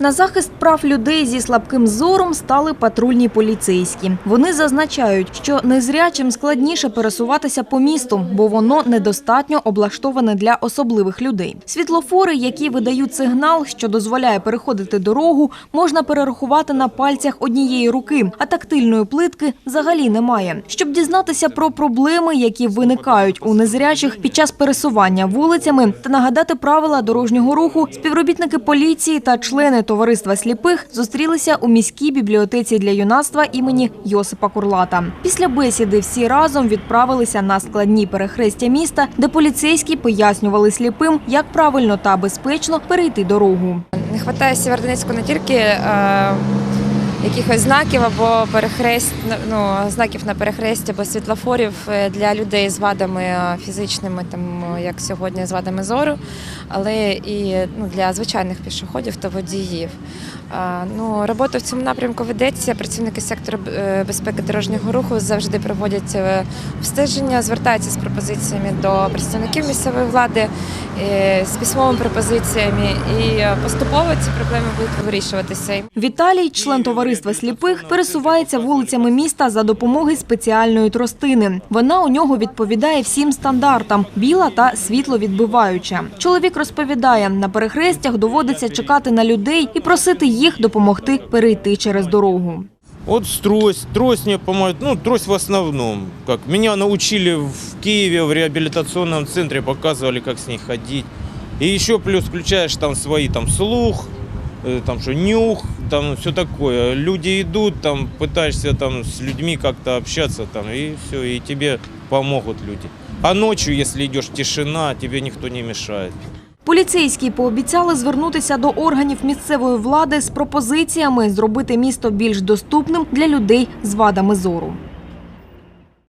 На захист прав людей зі слабким зором стали патрульні поліцейські. Вони зазначають, що незрячим складніше пересуватися по місту, бо воно недостатньо облаштоване для особливих людей. Світлофори, які видають сигнал, що дозволяє переходити дорогу, можна перерахувати на пальцях однієї руки, а тактильної плитки взагалі немає. Щоб дізнатися про проблеми, які виникають у незрячих під час пересування вулицями, та нагадати правила дорожнього руху, співробітники поліції та члени товариства сліпих зустрілися у міській бібліотеці для юнацтва імені Йосипа Курлата. Після бесіди всі разом відправилися на складні перехрестя міста, де поліцейські пояснювали сліпим, як правильно та безпечно перейти дорогу. Не вистачає Сєвєродонецьку не тільки е, якихось знаків або перехрест, ну, знаків на перехресті або світлофорів е, для людей з вадами е, фізичними, там, е, як сьогодні з вадами зору, але і ну, для звичайних пішоходів та водіїв. Ну, робота в цьому напрямку ведеться. Працівники сектору безпеки дорожнього руху завжди проводять обстеження, звертаються з пропозиціями до представників місцевої влади, з письмовими пропозиціями, і поступово ці проблеми будуть вирішуватися. Віталій, член товариства сліпих, пересувається вулицями міста за допомогою спеціальної тростини. Вона у нього відповідає всім стандартам – біла та світловідбиваюча. Чоловік розповідає, на перехрестях доводиться чекати на людей і просити їх допомогти перейти через дорогу. Вот трость, трость мне помогает, ну, трость в основном. Как меня научили в Киеве в реабилитационном центре, показывали, как с ней ходить. И еще плюс включаешь там свои, там, слух, там что, нюх, там все такое. Люди идут, там, пытаешься там с людьми как-то общаться, там, и все, и тебе помогут люди. А ночью, если идешь тишина, тебе никто не мешает. Поліцейські пообіцяли звернутися до органів місцевої влади з пропозиціями зробити місто більш доступним для людей з вадами зору.